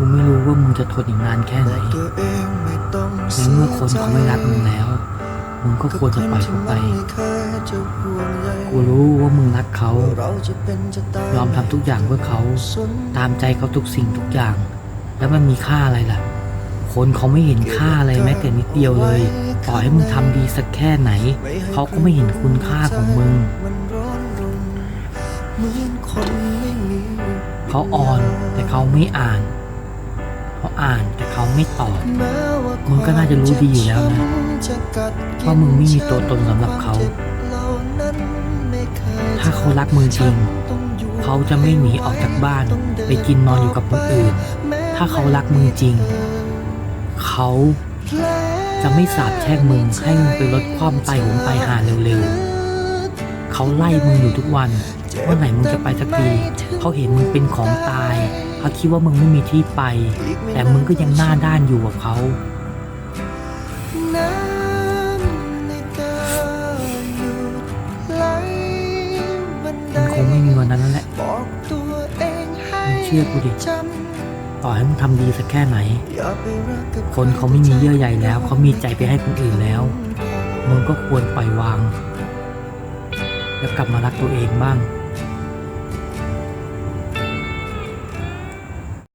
กูไม่รู้ว่ามึงจะทนอีกนานแค่ไหนในเมื่อคนเขาไม่รักมึงแล้ว มึงก็ควรจะปล่อยเขาไป กูรู้ว่ามึงรักเขา ยอมทำทุกอย่างเพื่อเขา ตามใจเขาทุกสิ่งทุกอย่าง แล้วมันมีค่าอะไรล่ะ คนเขาไม่เห็นค่าอะไรแม้แต่นิดเดียวเลย ต่อให้มึงทำดีสักแค่ไหน เขาก็ไม่เห็นคุณค่าของมึงเขาอ่อนแต่เขาไม่อ่าน เขาอ่านแต่เขาไม่ตอบมึงก็น่าจะรู้ดีอยู่แล้วนะว่ามึงไม่มีตัวตนสำหรับเขา ถ้าเขารักมึงจริง เขาจะไม่หนีออกจากบ้าน ไปกินนอนอยู่กับคนอื่น ถ้าเขารักมึงจริง เขาจะไม่สาบแช่งมึงให้มึงไปลดความตายหงตายหาเร็วๆ เขาไล่มึงอยู่ทุกวัน ว่าไหนมึงจะไปสักที เขาเห็นมึงเป็นของตาย เขาคิดว่ามึงไม่มีที่ไป แต่มึงก็ยังหน้าด้านอยู่กับเขามันคงไม่มีวันนั้นแล้วแหละมึงเชื่อกูดิต่อให้มึงทำดีสักแค่ไหน คนเขาไม่มีเยื่อใยแล้ว เขามีใจไปให้คนอื่นแล้ว มึงก็ควรปล่อยวาง แล้วกลับมารักตัวเองบ้าง